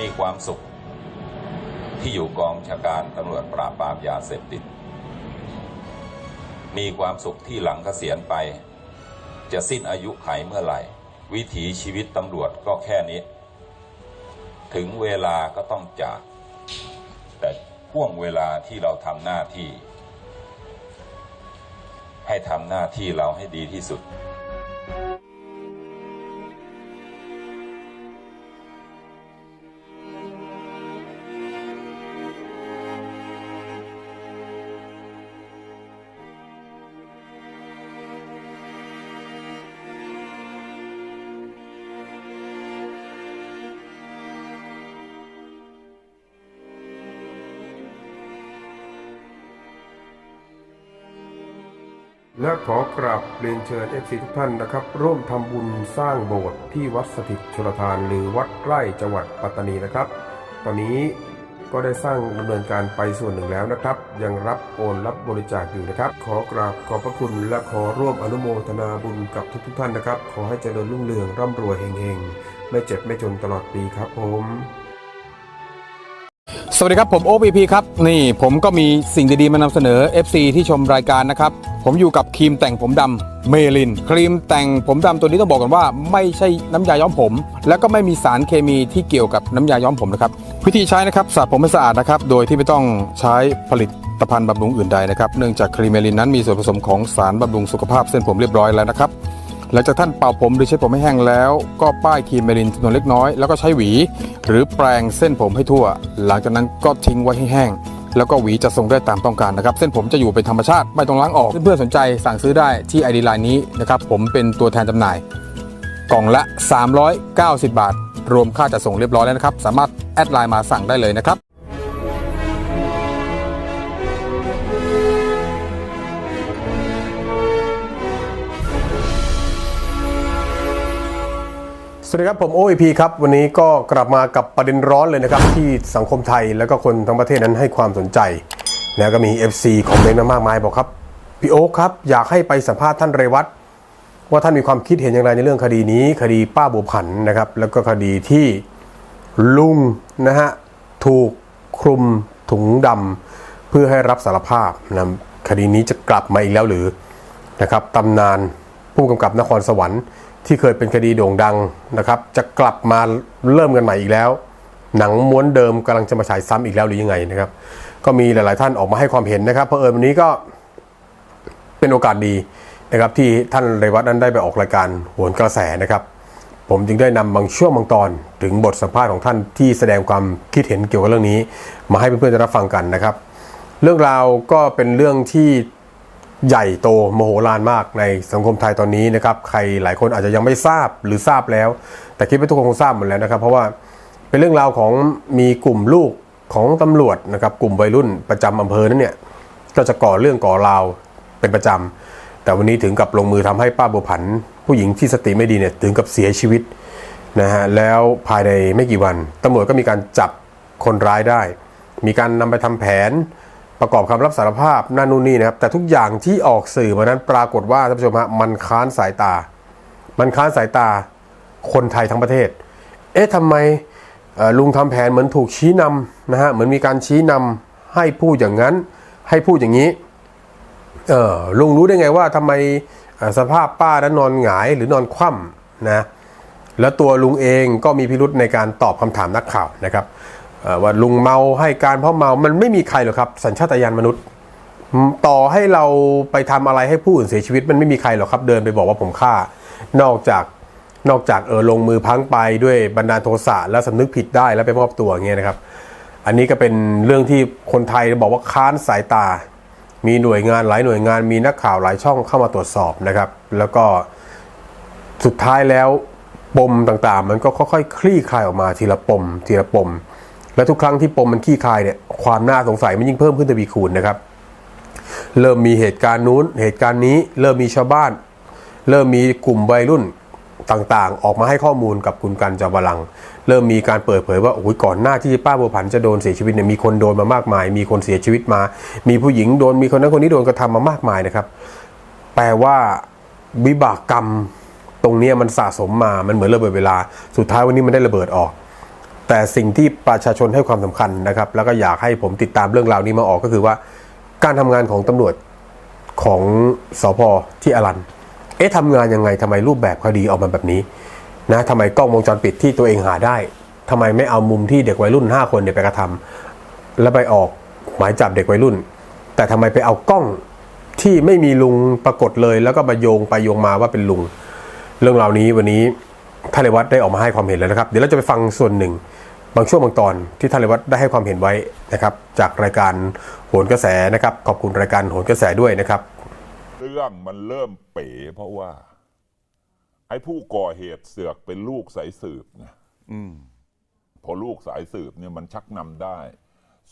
มีความสุข ที่อยู่กองชาการตำรวจปราบปรามยาเสพติด มีความสุขที่หลังเกษียณไป จะสิ้นอายุไขเมื่อไหร่ วิถีชีวิตตำรวจก็แค่นี้ ถึงเวลาก็ต้องจาก แต่ห่วงเวลาที่เราทำหน้าที่ ให้ทำหน้าที่เราให้ดีที่สุด และขอกราบเรียนเชิญเอฟซีทุกท่านนะครับ ร่วมทำบุญสร้างโบสถ์ที่วัดสถิตชลทานหรือวัดไร่จังหวัดปัตตานีนะครับ ตอนนี้ก็ได้สร้างดำเนินการไปส่วนหนึ่งแล้วนะครับ ยังรับโอนรับบริจาคอยู่นะครับ ขอกราบขอบพระคุณและขอร่วมอนุโมทนาบุญกับทุกๆท่านนะครับ ขอให้เจริญรุ่งเรืองร่ำรวยเฮงๆ ไม่เจ็บไม่จนตลอดปีครับผม สวัสดีครับผมโอ p ีครับนี่ผมก็มีสิ่งดีๆมานำเสนอ FC ที่ชมรายการนะครับ ผมอยู่กับครีมแต่งผมดำเมลิน ครีมแต่งผมดำตัวนี้ต้องบอกกันว่า ไม่ใช่น้ำยาย้อมผม แล้วก็ไม่มีสารเคมีที่เกี่ยวกับน้ำยาย้อมผมนะครับวิธีใช้นะครับสระผมให้สะอาดนะครับโดยที่ไม่ต้องใช้ผลิตภัณฑ์บำรุงอื่นใดนะครับเนื่องจากครีมเมลินนั้นมีส่วนผสมของสารบำรุงสุขภาพเส้นผมเรียบร้อยแล้วนะครับ หลังจากท่านเป่าผมหรือใช้ผมให้แห้งแล้ว ก็ป้ายครีมเมลินจำนวนเล็กน้อยแล้วก็ใช้หวี หรือแปรงเส้นผมให้ทั่ว หลังจากนั้นก็ทิ้งไว้ให้แห้งแล้วก็หวีจะทรงได้ตามต้องการนะครับ เส้นผมจะอยู่เป็นธรรมชาติไม่ต้องล้างออก เพื่อนๆสนใจสั่งซื้อได้ที่ไอดีไลน์นี้นะครับผมเป็นตัวแทนจำหน่าย กล่องละ 390 บาท รวมค่าจัดส่งเรียบร้อยแล้วนะครับ สามารถแอดไลน์มาสั่งได้เลยนะครับ สวัสดีครับผมโอ p ครับ วันนี้ก็กลับมากับประเด็นร้อนเลยนะครับ ที่สังคมไทยแล้วก็คนทั้งประเทศนั้นให้ความสนใจนะก็มี FC คอมเมนต์มามากมายบอกครับ พี่โอ๊คครับ อยากให้ไปสัมภาษณ์ท่านเรวัตว่าท่านมีความคิดเห็นอย่างไรในเรื่องคดีนี้ คดีป้าบัวผันนะครับ แล้วก็คดีที่ลุงนะฮะถูกคลุมถุงดำเพื่อให้รับสารภาพนะคดีนี้จะกลับมาอีกแล้วหรือนะครับตำนานผู้กำกับนครสวรรค์ ที่เคยเป็นคดีโด่งดังนะครับ จะกลับมาเริ่มกันใหม่อีกแล้ว หนังม้วนเดิมกำลังจะมาฉายซ้ำอีกแล้วหรือยังไงนะครับ ก็มีหลาย ๆ ท่านออกมาให้ความเห็นนะครับเพราะเอิญวันนี้ก็เป็นโอกาสดีนะครับ ที่ท่านเรวัตนั้นได้ไปออกรายการโหนกระแสนะครับ ผมจึงได้นำบางช่วงบางตอน ถึงบทสัมภาษณ์ของท่านที่แสดงความคิดเห็นเกี่ยวกับเรื่องนี้ มาให้เพื่อนๆได้รับฟังกันนะครับ เรื่องราวก็เป็นเรื่องที่ ใหญ่โตมโหฬารมากในสังคมไทยตอนนี้นะครับ ใครหลายคนอาจจะยังไม่ทราบหรือทราบแล้ว แต่คิดว่าทุกคนคงทราบหมดแล้วนะครับ เพราะว่าเป็นเรื่องราวของมีกลุ่มลูกของตำรวจนะครับ กลุ่มวัยรุ่นประจำอำเภอนั้นเนี่ยก็จะก่อเรื่องก่อราวเป็นประจำแต่วันนี้ถึงกับลงมือทำให้ป้าบัวผัน ผู้หญิงที่สติไม่ดีเนี่ยถึงกับเสียชีวิตนะฮะแล้วภายในไม่กี่วันตำรวจก็มีการจับคนร้ายได้ มีการนำไปทำแผน ประกอบคำรับสารภาพนั่นนู่นนี่นะครับ แต่ทุกอย่างที่ออกสื่อมานั้นปรากฏว่าท่านผู้ชมฮะมันค้านสายตา มันค้านสายตาคนไทยทั้งประเทศ เอ๊ะทำไมลุงทำแผนเหมือนถูกชี้นำนะฮะเหมือนมีการชี้นำให้พูดอย่างนั้น ให้พูดอย่างนี้เออลุงรู้ได้ไงว่าทำไมสภาพป้านั้นนอนหงายหรือนอนคว่ำนะแล้วตัวลุงเองก็มีพิรุษในการตอบคำถามนักข่าวนะครับ ว่าลุงเมาให้การเพราะเมา มันไม่มีใครหรอกครับ สัญชาตญาณมนุษย์ ต่อให้เราไปทำอะไรให้ผู้อื่นเสียชีวิต มันไม่มีใครหรอกครับ เดินไปบอกว่าผมฆ่า นอกจากนอกจากเออลงมือพังไปด้วยบันดาโทสะแล้วสำนึกผิดได้แล้วไปมอบตัวเงี้ยนะครับ อันนี้ก็เป็นเรื่องที่คนไทยบอกว่าค้านสายตา มีหน่วยงานหลายหน่วยงานมีนักข่าวหลายช่องเข้ามาตรวจสอบนะครับ แล้วก็สุดท้ายแล้วปมต่างๆ มันก็ค่อยๆคลี่คลายออกมาทีละปม ทีละปม และทุกครั้งที่ปมมันคลี่คายเนี่ยความน่าสงสัยมันยิ่งเพิ่มขึ้นทวีคูณนะครับ เริ่มมีเหตุการณ์นู้นเหตุการณ์นี้เริ่มมีชาวบ้าน เริ่มมีกลุ่มวัยรุ่นต่างๆ ออกมาให้ข้อมูลกับคุณกันจอมพลัง เริ่มมีการเปิดเผยว่าโอ้ยก่อนหน้าที่ป้าบัวผันจะโดนเสียชีวิตเนี่ยมีคนโดนมามากมาย มีคนเสียชีวิตมา มีผู้หญิงโดนมีคนนั้นคนนี้โดนกระทำมามากมายนะครับ แปลว่าวิบากกรรมตรงนี้มันสะสมมา มันเหมือนระเบิดเวลา สุดท้ายวันนี้มันได้ระเบิดออก แต่สิ่งที่ประชาชนให้ความสำคัญนะครับ แล้วก็อยากให้ผมติดตามเรื่องราวนี้มาออกก็คือว่า การทำงานของตำรวจของสพที่อรัน เอ๊ะทำงานยังไงทำไมรูปแบบคดีออกมาแบบนี้นะทำไมกล้องวงจรปิดที่ตัวเองหาได้ทำไมไม่เอามุมที่เด็กวัยรุ่น 5 คนเนี่ยไปกระทำแล้วไปออกหมายจับเด็กวัยรุ่น แต่ทำไมไปเอากล้องที่ไม่มีลุงปรากฏเลย แล้วก็มาโยงไปโยงมาว่าเป็นลุง เรื่องราวนี้วันนี้ท่านเลวัตได้ออกมาให้ความเห็นแล้วนะครับ เดี๋ยวเราจะไปฟังส่วนหนึ่ง บางช่วงบางตอนที่ท่านเลวัตได้ให้ความเห็นไว้นะครับ จากรายการโหนกระแสนะครับ ขอบคุณรายการโหนกระแสด้วยนะครับ เรื่องมันเริ่มเป๋เพราะว่า ไอ้ผู้ก่อเหตุเสือกเป็นลูกสายสืบไงพอลูกสายสืบเนี่ยมันชักนำได้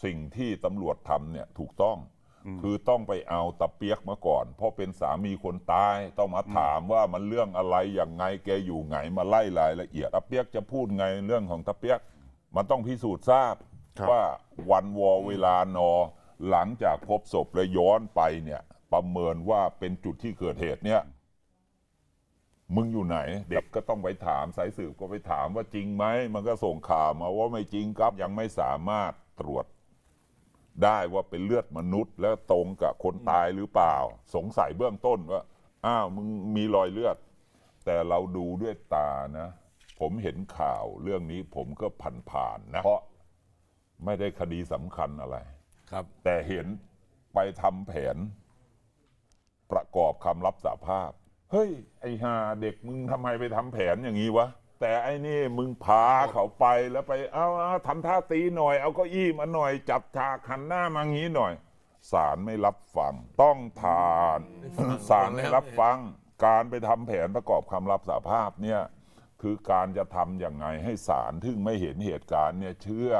สิ่งที่ตำรวจทำเนี่ยถูกต้องคือต้องไปเอาตะเปียกมาก่อน เพราะเป็นสามีคนตาย ต้องมาถามว่ามันเรื่องอะไรอย่างไงแกอยู่ไงมาไล่รายละเอียดตะเปียกจะพูดไงเรื่องของตะเปียก มันต้องพิสูจน์ทราบว่าวันวอเวลานอ หลังจากพบศพและย้อนไปเนี่ย ประเมินว่าเป็นจุดที่เกิดเหตุเนี่ย มึงอยู่ไหน เด็กก็ต้องไปถามสายสืบก็ไปถามว่าจริงไหม มันก็ส่งข่าวมาว่าไม่จริงครับยังไม่สามารถตรวจได้ว่าเป็นเลือดมนุษย์ แล้วตรงกับคนตายหรือเปล่า สงสัยเบื้องต้นว่า อ้าวมึงมีรอยเลือด แต่เราดูด้วยตานะ ผมเห็นข่าวเรื่องนี้ผมก็ผ่านๆนะเพราะไม่ได้คดีสำคัญอะไร ครับ แต่เห็นไปทำแผน ประกอบคำรับสาภาพ เฮ้ย ไอ้หาเด็กมึงทำไมไปทำแผนอย่างนี้วะ แต่ไอ้นี่มึงพาเขาไปแล้วไป เอาเอาทำท่าตีหน่อย เอาเก็อี้มาหน่อย จับฉากหันหน้ามางี้หน่อยศาลไม่รับฟัง ต้องผ่านศาลไม่รับฟัง การไปทำแผนประกอบคำรับสาภาพเนี่ย คือการจะทำอย่างไงให้ศาลทึ่งไม่เห็นเหตุการณ์เนี่ยเชื่อ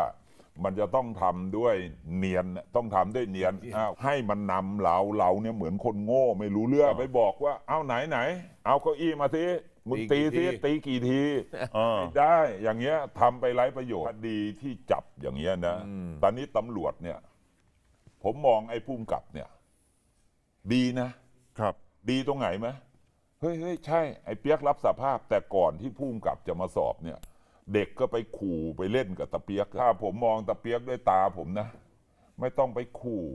มันจะต้องทำด้วยเนียนต้องทำด้วยเนียนอ้าวให้มันนำเราเราเนี่ยเหมือนคนโง่ไม่รู้เรื่องไปบอกว่าเอาไหนไหน เอาเก้าอี้มาทีมึงตีทีตีกี่ทีไม่ได้อย่างเงี้ยทำไปไร้ประโยชน์คดีที่จับอย่างเงี้ยนะ ตอนนี้ตำรวจเนี่ย ผมมองไอ้พุ่มกับเนี่ย ดีนะครับ ดีตรงไหนไหม เฮ้ยเฮ้ยใช่ไอ้เปียกรับสาภาพ แต่ก่อนที่พุ่มกับจะมาสอบเนี่ย เด็กก็ไปขู่ไปเล่นกับตะเปียกถ้าผมมองตะเปียกด้วยตาผมนะ ไม่ต้องไปขู่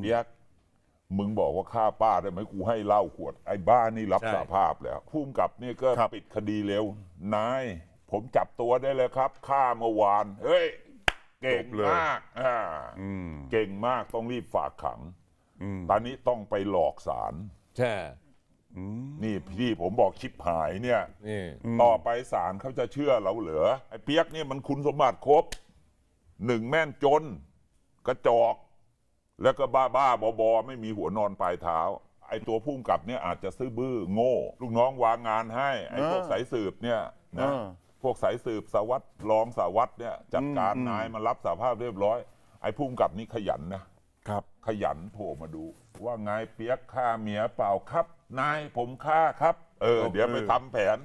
เปียกมึงบอกว่าฆ่าป้าได้ไหมกูให้เหล้าขวด ไอ้บ้านี่รับใช่ สาภาพแล้วพุ่มกับนี่ก็ครับปิดคดีเร็วนายผมจับตัวได้เลยครับฆ่าเมื่อวาน เฮ้ย เก่งมากอ่าอืมเก่งมากต้องรีบฝากขังอืมตอนนี้ต้องไปหลอกศาล ใช่ นี่พี่ผมบอกชิปหายเนี่ยนี่ต่อไปศาลเขาจะเชื่อเราเหรอไอ้เปียกเนี่ยมันคุณสมบัติครบหนึ่งแม่นจน กระจอก แล้วก็บ้าบ้าบอบอไม่มีหัวนอนปลายเท้า ไอ้ตัวพุ่มกับเนี่ยอาจจะซื่อบื้อโง่ ลูกน้องวางงานให้ ไอ้พวกเออสายสืบเนี่ยนะเออพวกสายสืบสารวัตรรองสารวัตรเนี่ยจัดการนายมารับสาภาพเรียบร้อย ไอ้พุ่มกับนี่ขยันนะครับ ขยันโผล่มาดู ว่าไงเปียกฆ่าเมียเปล่าครับ นายผมฆ่าครับ เออ เดี๋ยวไปทำแผน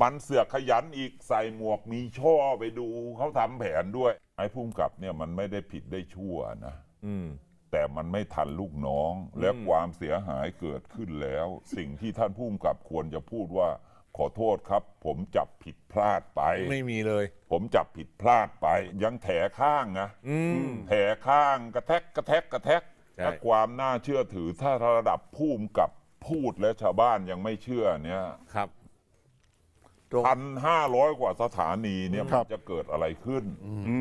มันเสือกขยันอีกใส่หมวกมีช่อไปดูเขาทำแผนด้วย ไอ้พุ่มกับเนี่ยมันไม่ได้ผิดได้ชั่วนะอืมแต่มันไม่ทันลูกน้อง และความเสียหายเกิดขึ้นแล้ว สิ่งที่ท่านพุ่มกับควรจะพูดว่าขอโทษครับ ผมจับผิดพลาดไป ไม่มีเลย ผมจับผิดพลาดไป ยังแถข้างนะอืมแผ่ข้างกระแทกกระแทกกระแทก ใช่ถ้าความน่าเชื่อถือถ้าระดับภูมิกับพูดและชาวบ้านยังไม่เชื่อเนี่ยครับพันห้าร้อยกว่าสถานีเนี่ยครัมันบจะเกิดอะไรขึ้น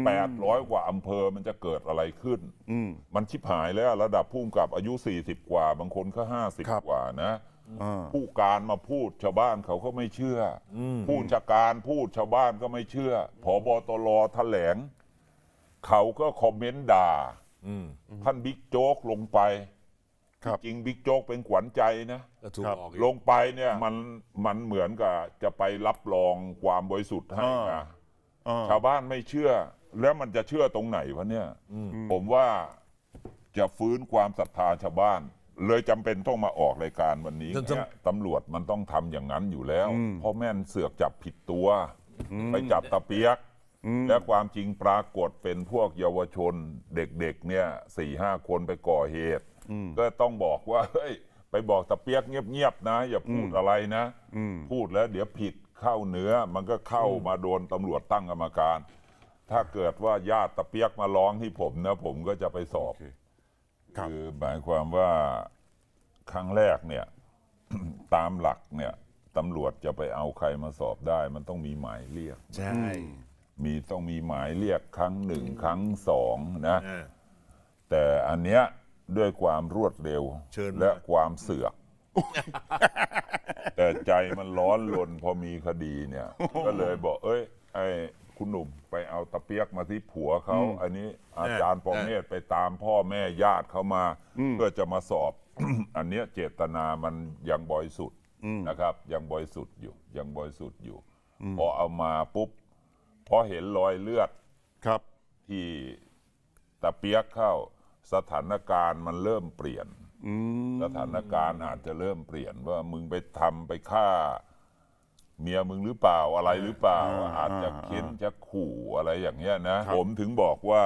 แปดร้อยกว่าอำเภอมันจะเกิดอะไรขึ้นอืมมันชิบหายแล้วระดับภูมิกับอายุ40กว่า บางคนก็ครับ50กว่านะอ่าผู้การมาพูดชาวบ้านเขาก็ไม่เชื่ออผู้จัดการพูดชาวบ้านก็ไม่เชื่อผบตรแถลง เขาก็คอมเมนต์ด่าอืม ท่านบิ๊กโจ๊กลงไปครับจริงบิ๊กโจ๊กเป็นขวัญใจนะก็ถูกครับออกลงไปเนี่ยมันมันเหมือนกับจะไปรับรองความบริสุทธิ์ให้อ่า นะอ่า ชาวบ้านไม่เชื่อ แล้วมันจะเชื่อตรงไหนวะเนี่ยผมว่าจะฟื้นความศรัทธาชาวบ้าน เลยจำเป็นต้องมาออกรายการวันนี้จำเนี่ยตำรวจมันต้องทำอย่างนั้นอยู่แล้วอืมเพราะแม่นเสือกจับผิดตัว ไปจับตะเปียก และความจริงปรากฏเป็นพวกเยาวชนเด็กๆเนี่ยสี่ห้าคนไปก่อเหตุ ก็ต้องบอกว่าเฮ้ยไปบอกตะเปียกเงียบๆนะ อย่าพูดอะไรนะ พูดแล้วเดี๋ยวผิดเข้าเนื้อมันก็เข้ามาโดนตำรวจตั้งกรรมการ ถ้าเกิดว่าญาติตะเปียกมาร้องที่ผมนะ ผมก็จะไปสอบโอเคครับคือหมายความว่าครั้งแรกเนี่ย ตามหลักเนี่ยตำรวจจะไปเอาใครมาสอบได้ มันต้องมีหมายเรียก ใช่ มีต้องมีหมายเรียกครั้งหนึ่งครั้งสองนะ อ่า แต่อันเนี้ยด้วยความรวดเร็วเชิญมา และความเสือก แต่ใจมันร้อนรนพอมีคดีเนี่ย ก็เลยบอก เอ้ย ไอ้คุณหนุ่มไปเอาตะเปียกมาที่ผัวเขา อันนี้อาจารย์ปองเนตรไปตามพ่อแม่ญาติเขามา เพื่อจะมาสอบ อันเนี้ยเจตนามันยังบริสุทธิ์นะครับ ยังบริสุทธิ์อยู่ยังบริสุทธิ์อยู่ พอเอามาปุ๊บ พอเห็นรอยเลือดครับที่ตะเปียกเข้าสถานการณ์มันเริ่มเปลี่ยนอืมสถานการณ์อาจจะเริ่มเปลี่ยนว่ามึงไปทำไปฆ่า เมียมึงหรือเปล่าอะไรหรือเปล่า อาจจะเค้นจะขู่อะไรอย่างเงี้ยนะ ผมถึงบอกว่า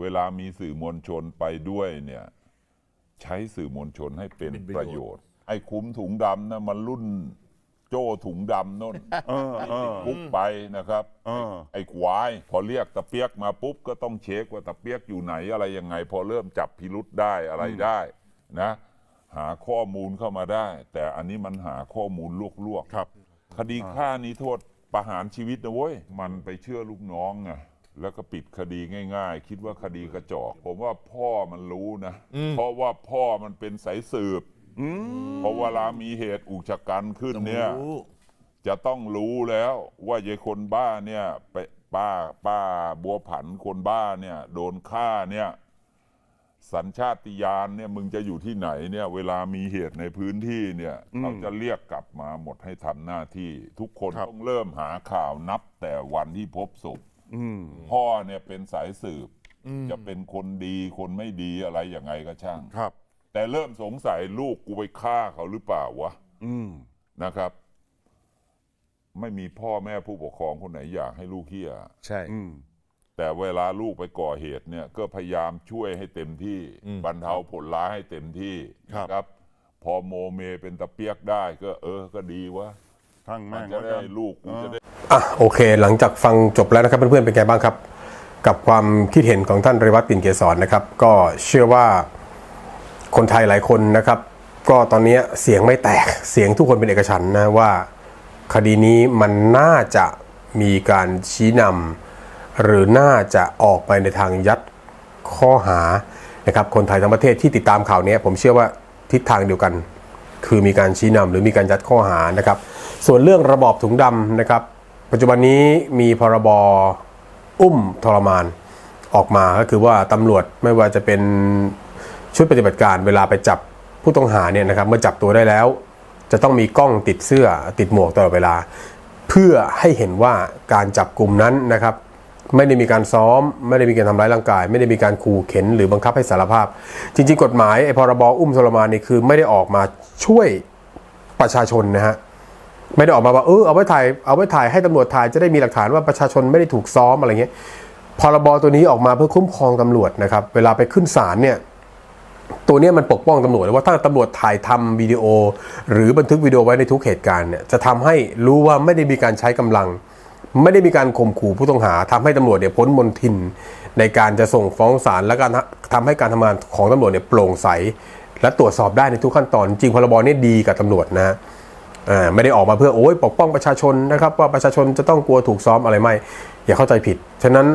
เวลามีสื่อมวลชนไปด้วยเนี่ย ใช้สื่อมวลชนให้เป็นประโยชน์ ไอ้คุ้มถุงดำนะมันรุ่น โจ้ถุงดำน่นเออเออ คุกไปนะครับ เออ ไอ้ควาย พอเรียกตะเปียกมาปุ๊บก็ต้องเช็คว่าตะเปียกอยู่ไหนอะไรยังไง พอเริ่มจับพิรุษได้อะไรได้นะ หาข้อมูลเข้ามาได้ แต่อันนี้มันหาข้อมูลลวกๆครับ คดีฆ่านี้โทษประหารชีวิตนะเว้ย มันไปเชื่อลูกน้องไงแล้วก็ปิดคดีง่าย ๆ คิดว่าคดีกระจอก ผมว่าพ่อมันรู้นะ เพราะว่าพ่อมันเป็นสายสืบ เพราะเวลามีเหตุอุกชะกันขึ้นเนี่ย จะต้องรู้แล้วว่ายายคนบ้าเนี่ยไปป้าป้าบัวผันคนบ้าเนี่ย โดนฆ่าเนี่ย สัญชาติญาณเนี่ยมึงจะอยู่ที่ไหนเนี่ย เวลามีเหตุในพื้นที่เนี่ยเขาจะเรียกกลับมาหมดให้ทำหน้าที่ ทุกคนครับต้องเริ่มหาข่าวนับแต่วันที่พบศพอืมพ่อเนี่ยเป็นสายสืบ จะเป็นคนดีคนไม่ดีอะไรอย่างไงก็ช่างครับ แต่เริ่มสงสัยลูกกูไปฆ่าเขาหรือเปล่าวะอืมนะครับ ไม่มีพ่อแม่ผู้ปกครองคนไหนอยากให้ลูกเฮียใช่ อืม แต่เวลาลูกไปก่อเหตุเนี่ย ก็พยายามช่วยให้เต็มที่บรรเทาผลร้ายให้เต็มที่ครับ นะครับ พอโมเมเป็นตะเปียกได้ก็เออก็ดีวะทั้งมัแม่นงจะแล้วได้กันลูกกูจะได้ อะโอเค หลังจากฟังจบแล้วนะครับเพื่อนๆเป็นไงบ้างครับ กับความคิดเห็นของท่านเรวัตตินเกษรนะครับ ก็เชื่อว่า คนไทยหลายคนนะครับ ก็ตอนนี้เสียงไม่แตกเสียงทุกคนเป็นเอกฉันนะว่า คดีนี้มันน่าจะมีการชี้นำหรือน่าจะออกไปในทางยัดข้อหานะครับคนไทยทั้งประเทศที่ติดตามข่าวนี้ผมเชื่อว่าทิศทางเดียวกัน คือมีการชี้นำหรือมีการยัดข้อหานะครับ ส่วนเรื่องระบอบถุงดำนะครับ ปัจจุบันนี้มีพรบอุ้มทรมานออกมาก็คือว่าตำรวจไม่ว่าจะเป็น ชุดปฏิบัติการเวลาไปจับผู้ต้องหาเนี่ยนะครับเมื่อจับตัวได้แล้ว จะต้องมีกล้องติดเสื้อติดหมวกตลอดเวลา เพื่อให้เห็นว่าการจับกลุ่มนั้นนะครับ ไม่ได้มีการซ้อม ไม่ได้มีการทำร้ายร่างกาย ไม่ได้มีการขู่เข็นหรือบังคับให้สารภาพ จริงๆ กฎหมายไอ้พรบอุ้มทรมานนี่คือไม่ได้ออกมาช่วยประชาชนนะฮะไม่ได้ออกมาว่าเออเอาไว้ถ่ายเอาไว้ถ่ายให้ตำรวจถ่ายจะได้มีหลักฐานว่าประชาชนไม่ได้ถูกซ้อมอะไรเงี้ยพรบตัวนี้ออกมาเพื่อคุ้มครองตำรวจนะครับ เวลาไปขึ้นศาลเนี่ย ตัวนี้มันปกป้องตำรวจว่าถ้าตำรวจถ่ายทำวิดีโอ หรือบันทึกวิดีโอไว้ในทุกเหตุการณ์เนี่ยจะทำให้รู้ว่าไม่ได้มีการใช้กำลัง ไม่ได้มีการข่มขู่ผู้ต้องหาทำให้ตำรวจเนี่ยพ้นมนทิน ในการจะส่งฟ้องศาลและการทำให้การทำงานของตำรวจเนี่ยโปร่งใส และตรวจสอบได้ในทุกขั้นตอน จริงพรบนี้ดีกับตำรวจนะฮะไม่ได้ออกมาเพื่อโอ้ยปกป้องประชาชนนะครับว่าประชาชนจะต้องกลัวถูกซ้อมอะไรไม่ อย่าเข้าใจผิด ฉะนั้น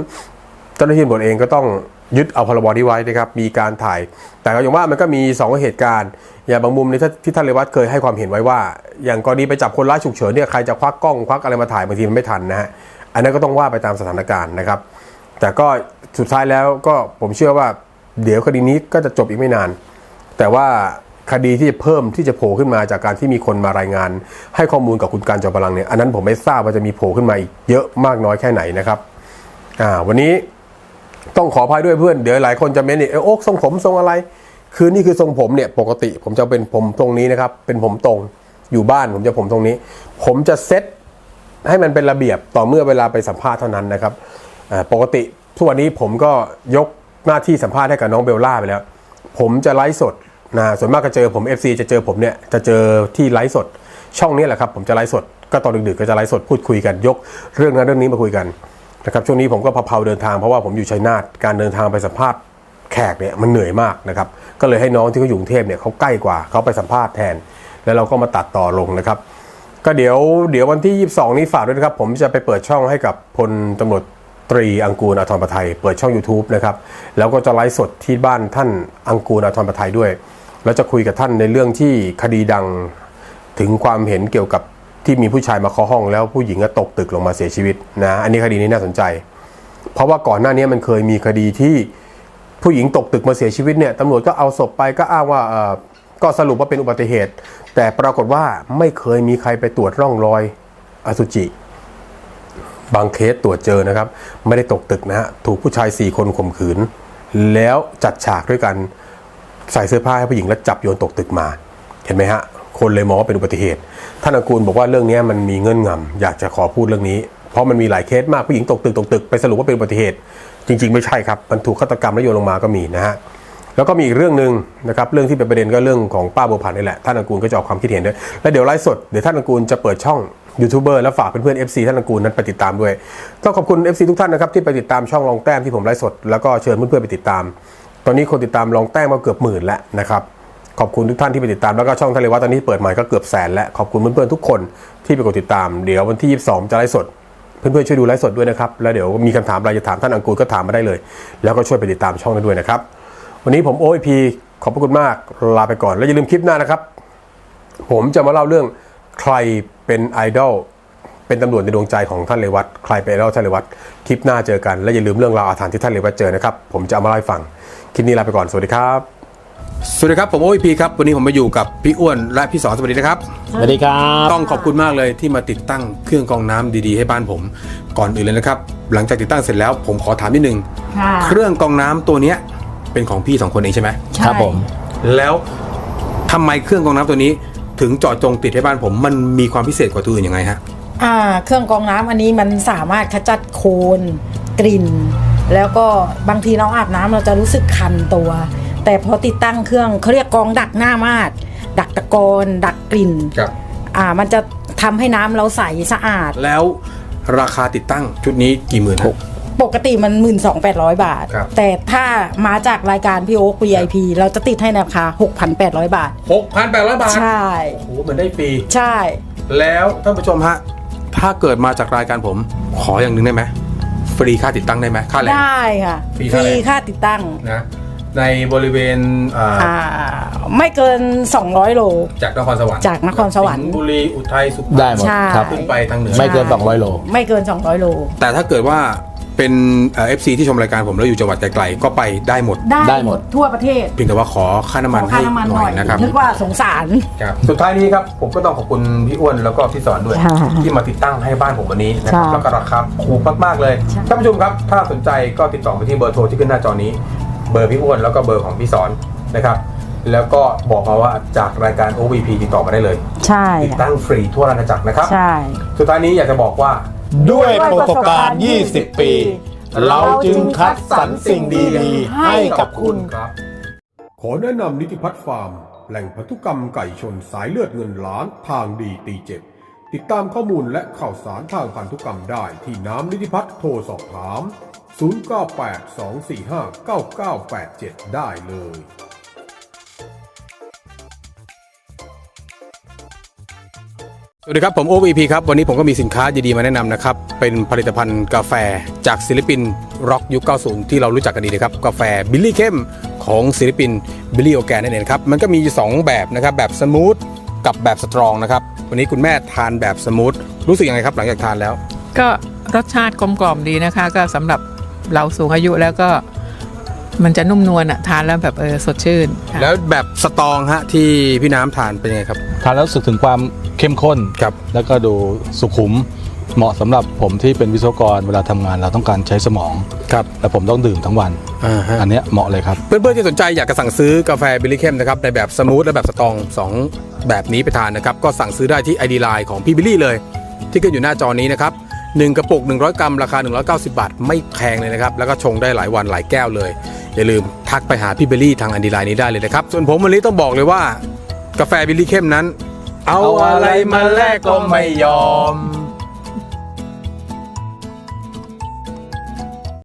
เจ้าหน้าที่ตำรวจเองก็ต้อง ยึดเอาพรบนี้ไว้นะครับ มีการถ่าย แต่ก็อย่างว่ามันก็มี 2 เหตุการณ์ อย่างบางมุมในที่ที่ท่านเรวัตเคยให้ความเห็นไว้ว่า อย่างกรณีไปจับคนร้ายฉุกเฉินเนี่ยใครจะควักกล้องควักอะไรมาถ่ายบางทีมันไม่ทันนะฮะ อันนั้นก็ต้องว่าไปตามสถานการณ์นะครับ แต่ก็สุดท้ายแล้วก็ผมเชื่อว่า เดี๋ยวคดีนี้ก็จะจบอีกไม่นาน แต่ว่าคดีที่จะเพิ่มที่จะโผล่ขึ้นมาจากการที่มีคนมารายงาน ให้ข้อมูลกับคุณการจอมพลังเนี่ยอันนั้นผมไม่ทราบว่าจะมีโผล่ขึ้นมาอีกเยอะมากน้อยแค่ไหนนะครับอ่าวันนี้ ต้องขออภัยด้วยเพื่อนเดี๋ยวหลายคนจะเม้นอีกเอยโอ๊กทรงผมทรงอะไร คือนี่คือทรงผมเนี่ยปกติผมจะเป็นผมตรงนี้นะครับ เป็นผมตรงอยู่บ้านผมจะผมตรงนี้ ผมจะเซ็ตให้มันเป็นระเบียบต่อเมื่อเวลาไปสัมภาษณ์เท่านั้นนะครับปกติทุกวันนี้ผมก็ยกหน้าที่สัมภาษณ์ให้กับน้องเบลล่าไปแล้ว ผมจะไลฟ์สดนะส่วนมากก็เจอผม FC จะเจอผมเนี่ยจะเจอที่ไลฟ์สด ช่องนี้แหละครับ ผมจะไลฟ์สดก็ตอนดึกๆก็จะไลฟ์สดพูดคุยกันยก เรื่องนั้นเรื่องนี้มาคุยกัน นะครับช่วงนี้ผมก็เพาเดินทางเพราะว่าผมอยู่ชัยนาทการเดินทางไปสัมภาษณ์แขกเนี่ยมันเหนื่อยมากนะครับก็เลยให้น้องที่เขาอยู่กรุงเทพเนี่ยเขาใกล้กว่าเขาไปสัมภาษณ์แทน แล้วเราก็มาตัดต่อลงนะครับ ก็เดี๋ยวเดี๋ยววันที่ 22 นี้ฝากด้วยนะครับ ผมจะไปเปิดช่องให้กับพลตำรวจตรีอังกูลอาทรประไทยเปิดช่อง YouTube นะครับแล้วก็จะไลฟ์สดที่บ้านท่านอังกูลอาทรประไทยด้วย แล้วจะคุยกับท่านในเรื่องที่คดีดังถึงความเห็นเกี่ยวกับ ที่มีผู้ชายมาเคาะห้องแล้วผู้หญิงก็ตกตึกลงมาเสียชีวิตนะอันนี้คดีนี้น่าสนใจ เพราะว่าก่อนหน้านี้มันเคยมีคดีที่ผู้หญิงตกตึกมาเสียชีวิตเนี่ยตำรวจก็เอาศพไปก็อ้างว่าเออก็สรุปว่าเป็นอุบัติเหตุ แต่ปรากฏว่าไม่เคยมีใครไปตรวจร่องรอยอสุจิ บางเคสตรวจเจอนะครับ ไม่ได้ตกตึกนะฮะถูกผู้ชายสี่คนข่มขืน แล้วจัดฉากด้วยกันใส่เสื้อผ้าให้ผู้หญิงแล้วจับโยนตกตึกมา เห็นไหมฮะคนเลยมองว่าเป็นอุบัติเหตุ ท่านอากูลบอกว่าเรื่องนี้มันมีเงื่อนงำอยากจะขอพูดเรื่องนี้ เพราะมันมีหลายเคสมากผู้หญิงตกตึกตกตึกไปสรุปว่าเป็นอุบัติเหตุ จริง ๆ ไม่ใช่ครับมันถูกฆาตกรรมแล้วโยนลงมาก็มีนะฮะแล้วก็มีอีกเรื่องหนึ่งนะครับเรื่องที่เป็นประเด็นก็เรื่องของป้าบัวผันนี่แหละท่านอังกูลก็จะออกความคิดเห็นด้วยแล้วเดี๋ยวไลฟ์สดเดี๋ยวท่านอังกูลจะเปิดช่องยูทูบเบอร์แล้วฝากเพื่อนๆ FC ท่านอังกูลนั้นไปติดตามด้วยต้องขอบคุณ FC ทุกท่านนะครับที่ไปติดตามช่องรองแต้มที่ผมไลฟ์สดแล้วก็เชิญเพื่อนๆไปติดตาม ตอนนี้คนติดตามรองแต้มมาเกือบหมื่นแล้วนะครับ ขอบคุณทุกท่านที่ไปติดตามแล้วก็ช่องทะเลวัดตอนนี้เปิดใหม่ก็เกือบแสนแล้วขอบคุณเพื่อนๆทุกคนที่ไปกดติดตาม เดี๋ยววันที่ 22 จะไลฟ์สด เพื่อนๆช่วยดูไลฟ์สดด้วยนะครับ แล้วเดี๋ยวมีคำถามอะไรจะถามท่านอังกูลก็ถามมาได้เลย แล้วก็ช่วยไปติดตามช่องนั้นด้วยนะครับ วันนี้ผมโอไอพีขอบพระคุณมากลาไปก่อน แล้วอย่าลืมคลิปหน้านะครับ ผมจะมาเล่าเรื่องใครเป็นไอดอลเป็นตำรวจในดวงใจของท่านเลวัตใครเป็นไอดอลท่านเลวัตคลิปหน้าเจอกัน และอย่าลืมเรื่องราวอาถรรพ์ที่ท่านเลวัตเจอนะครับ ผมจะเอามาเล่าให้ฟังคลิปนี้ลาไปก่อนสวัสดีครับ สวัสดีครับผมโอพีครับวันนี้ผมมาอยู่กับพี่อ้วนและพี่สอนสวัสดีนะครับ สวัสดีครับต้องขอบคุณมากเลยที่มาติดตั้งเครื่องกรองน้ำดีๆ ให้บ้านผมก่อนอื่นเลยนะครับ หลังจากติดตั้งเสร็จแล้วผมขอถามนิดนึงค่ะเครื่องกรองน้ำตัวเนี้ยเป็นของพี่สองคนเองใช่ไหมใช่ครับผมแล้วทำไมเครื่องกรองน้ำตัวนี้ ถึงเจาะจงติดให้บ้านผมมันมีความพิเศษกว่าตัวอื่นยังไงฮะ อ่า เครื่องกรองน้ำอันนี้มันสามารถขจัดโคลนกลิ่น แล้วก็บางทีน้องอาบน้ำเราจะรู้สึกคันตัว แต่พอติดตั้งเครื่องเขาเรียกกรองดักหน้ามาดดักตะกอนดักกลิ่นครับ อ่า มันจะทำให้น้ำเราใสสะอาด แล้วราคาติดตั้งชุดนี้กี่หมื่นฮะปกติมัน 12,800 บาท ครับ แต่ถ้ามาจากรายการพี่โอ๊ค VIP เราจะติดให้ในราคา 6,800 บาท หกพันแปดร้อยบาทใช่ โอ้โหเหมือนได้ฟรี ใช่ แล้วท่านผู้ชมฮะ ถ้าเกิดมาจากรายการผม ขออย่างหนึ่งได้ไหม ฟรีค่าติดตั้งได้ไหม ค่าแรง ได้ค่ะ ฟรีฟเท่าไหร่ รีค่าติดตั้ง นะ ในบริเวณอ่าอ่าไม่เกิน 200 โล จากนครสวรรค์จากนครสวรรค์งห์บุรีอุทัยสุพรรณได้หมดใช่ ครับ ขึ้นไปทางเหนือ ไม่เกิน 200 โล ไม่เกิน 200 โล แต่ถ้าเกิดว่าเป็นเอฟซีที่ชมรายการผมแล้วอยู่จังหวัดไกลๆก็ไปได้หมด ได้ได้หมดทั่วประเทศเพียงแต่ว่าขอค่าน้ำขมันอให้ค่าน้ำมันหหน่น่ออยยนะครับ นึกว่าสงสาร ครับสุดท้ายนี้ครับผมก็ต้องขอบคุณพี่อ้วนแล้วก็พี่สอนด้วย ค่ะที่มาติดตั้งให้บ้านผมวันนี้นะครับค่ะแล้วก็ราคาถูกมากๆเลยใช่ ท่านผู้ชมครับ ถ้าสนใจก็ติดต่อไปที่เบอร์โทรที่ขึ้นหน้าจอนี้ เบอร์พี่อ้วนแล้วก็เบอร์ของพี่สอนนะครับ แล้วก็บอกมาว่าจากรายการ OVP ติดต่อมาได้เลยใช่ติดตั้งฟรีทั่วราชอาณาจักรนะครับ ใช่ สุดท้ายนี้อยากจะบอกว่า ด้วยประสบการณ์ 20 ปี เราจึงคัดสรรสิ่งดีๆ ให้กับคุณครับ ขอแนะนำนิติพัฒน์ฟาร์ม แหล่งพันธุกรรมไก่ชนสายเลือดเงินล้านทางดีตีเจ็บติดตามข้อมูลและข่าวสารทางพันธุกรรมได้ที่น้ำนิติพัฒน์โทรสอบถาม 0982459987 ได้เลยสวัสดีครับ ผมโอ v p ครับ วันนี้ผมก็มีสินค้าดีๆมาแนะนำนะครับ เป็นผลิตภัณฑ์กาแฟจากศิลปินร็อกยุค 90 ที่เรารู้จักกันดีนะครับ กาแฟบิลลี่เข้มของศิลปินบิลลี่โอแกนนั่นเองครับ มันก็มี 2 แบบนะครับ แบบสมูทกับแบบสตรองนะครับ วันนี้คุณแม่ทานแบบสมูทรู้สึกยังไงครับหลังจากทานแล้ว ก็รสชาติกลมกล่อมดีนะคะ ก็สำหรับ เราสูงอายุแล้วก็มันจะนุ่มนวลอะทานแล้วแบบเออสดชื่นค่ะแล้วแบบสตรองฮะที่พี่น้ำทานเป็นยังไงครับ ทานแล้วรู้สึกถึงความเข้มข้นครับ แล้วก็ดูสุขุมเหมาะสำหรับผมที่เป็นวิศวกรเวลาทำงานเราต้องการใช้สมอง ครับและผมต้องดื่มทั้งวัน อ่าฮะอันเนี้ยเหมาะเลยครับ เพื่อนๆที่สนใจอยากจะสั่งซื้อกาแฟบิลลี่เข้มนะครับในแบบสมูทและแบบสตรองสองแบบนี้ไปทานนะครับ ก็สั่งซื้อได้ที่ ID Line ของพี่บิลลี่เลย ที่ขึ้นอยู่หน้าจอนี้นะครับ หนึ่งกระปุก 100 กรัม ราคา 190 บาท ไม่แพงเลยนะครับ แล้วก็ชงได้หลายวันหลายแก้วเลย อย่าลืมทักไปหาพี่เบลลี่ทางอันดีไลนี้ได้เลยนะครับ ส่วนผมวันนี้ต้องบอกเลยว่า กาแฟเบลลี่เข้มนั้น เอาอะไรมาแลกก็ไม่ยอม